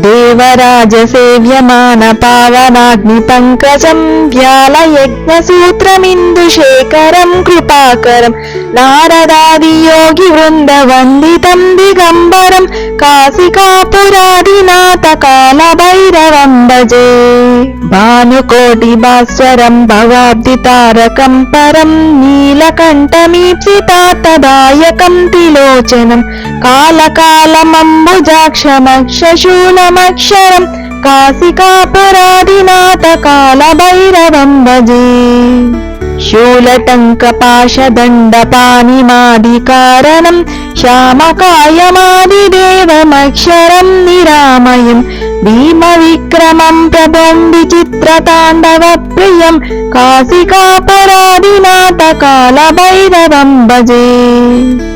దేవరాజ సేవ్యమాన పావనాగ్ని పంకజం వ్యాలయజ్ఞసూత్రమిందుశేఖరం కృపాకరం నారదాది యోగి వృంద వందితం దిగంబరం కాశికాపురాదినాథ కాల భైరవం భజే భానుకోటి భాస్వరం భవాబ్ది తారకం పరం నీలకంఠమీప్సితాతదాయకం త్రిలోచనం కాలకాలమం కాశికాపురాదినాథ కాల భైరవం భజే శూలటంకపాశదండపానిమాదికారణం శ్యామకాయమాదిదేవమక్షరం నిరామయం భీమవిక్రమం ప్రభం విచిత్రతాండవ ప్రియం కాశికాపరాదినాథ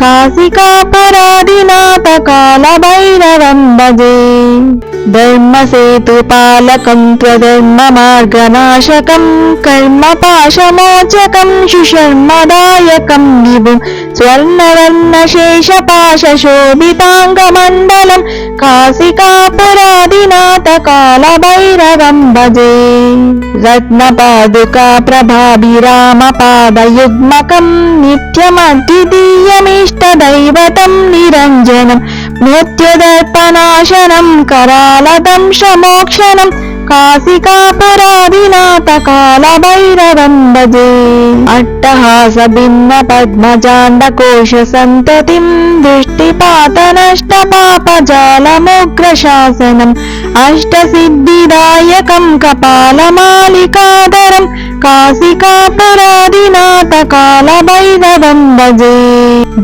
కాశికాపరాధినాథ స్థితం కాల భైరవం భజే ధర్మసేతుపాలకం త్వధర్మ మార్గనాశకం కర్మ పాశమోచకం సుశర్మదాయకం విభుం. స్వర్ణవర్ణ శేషపాశ శోభితాంగమండలం కాశికాపురాదినాథ కాల భైరవం భజే రత్నపాదుకా ప్రభాభిరామ పాదయుగ్మకం నిత్యమద్వితీయమిష్టదైవతం నిరంజనం మృత్యుదర్పనాశనం కరాలదం శమోక్షణం कासिकापरादिनाथ भजे वैरवन्दजे अट्टहासभिन्न पद्मजाण्डकोष सन्ततिम् दृष्टिपात नष्टपापजालमुग्रशासनम् अष्टसिद्धिदायकम् कपालमालिकादरम् कासिकापरादिनाथकाल वैरवन्दजे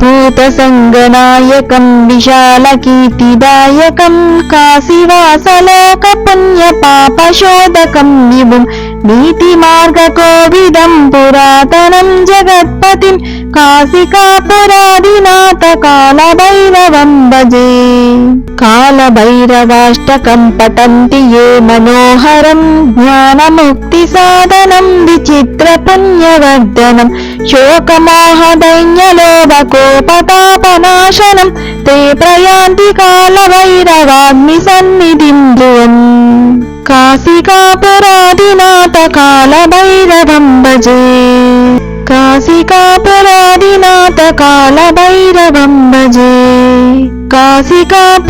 भूतसङ्गनायकम् विशालकीर्तिदायकम् काशीवासलोकपुण्यपाप पापशोधकं विभुं नीतिमार्गकोविदं पुरातनं जगत्पतिं काशिकापुरादिनाथकालभैरवं भजे कालभैरवाष्टकं पठन्ति ये मनोहरं ज्ञानमुक्तिसाधनं विचित्रपुण्यवर्धनं शोकमोहदैन्यलोभकोपतापनाशनं ते प्रयान्ति कालभैरवाग्निसन्निधिं ध्रुवम् కాశికాపరాధినాథ కాళభైరవం భజే కాశికాపరాధినాథ కాళభైరవం భజే కాశికాపరాధినాథ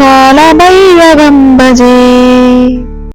కాళభైరవం భజే